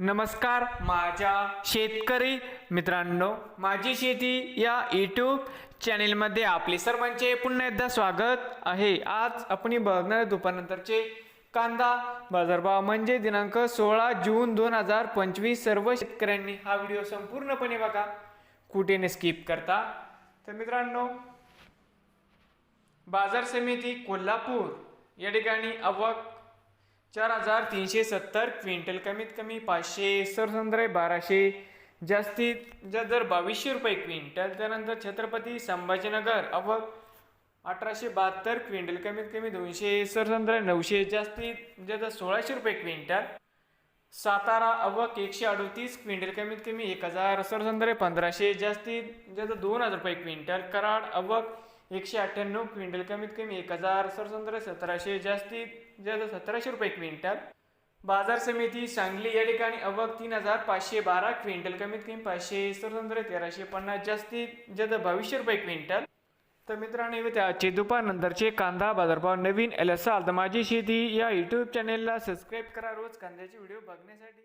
नमस्कार माझ्या शेतकरी मित्रांनो माझी शेती या यूट्यूब चॅनेलमध्ये आपले सर्वांचे पुन्हा एकदा स्वागत आहे. आज आपण बघणार दुपारनंतरचे कांदा बाजारभाव म्हणजे दिनांक सोळा जून दोन हजार पंचवीस. सर्व शेतकऱ्यांनी हा व्हिडिओ संपूर्णपणे बघा. कुठे न स्किप करता? तर मित्रांनो बाजार समिती कोल्हापूर. या ठिकाणी आवक चार हजार तीनशे सत्तर क्विंटल कमीत कमी पाचशे सरसंद्र बाराशे जास्तीत जास्त दर बावीसशे रुपये क्विंटल. त्यानंतर छत्रपती संभाजीनगर अवक अठराशे बहात्तर क्विंटल कमीत कमी दोनशे सरसंद्र नऊशे जास्तीत जास्त सोळाशे रुपये क्विंटल. सातारा अवक एकशे अडतीस क्विंटल कमीत कमी एक हजार सरसंद्र पंधराशे जास्तीत जास्त दोन हजार रुपये क्विंटल. कराड अवक एकशे अठ्ठ्याण्णव क्विंटल कमीत कमी एक हजार सरसंद्रे सतराशे जास्तीत जास्त सतराशे रुपये क्विंटल. बाजार समिती सांगली या ठिकाणी अवक तीन हजार पाचशे बारा क्विंटल कमीत कमी पाचशे सरसंद्रे तेराशे पन्नास जास्तीत जास्त बावीसशे रुपये क्विंटल. तर मित्रांनो इथे आजचे दुपारनंतरचे कांदा बाजारभाव नवीन एल असाल तर माझी शेती या यूट्यूब चॅनेलला सबस्क्राईब करा. रोज कांद्याचे व्हिडिओ बघण्यासाठी.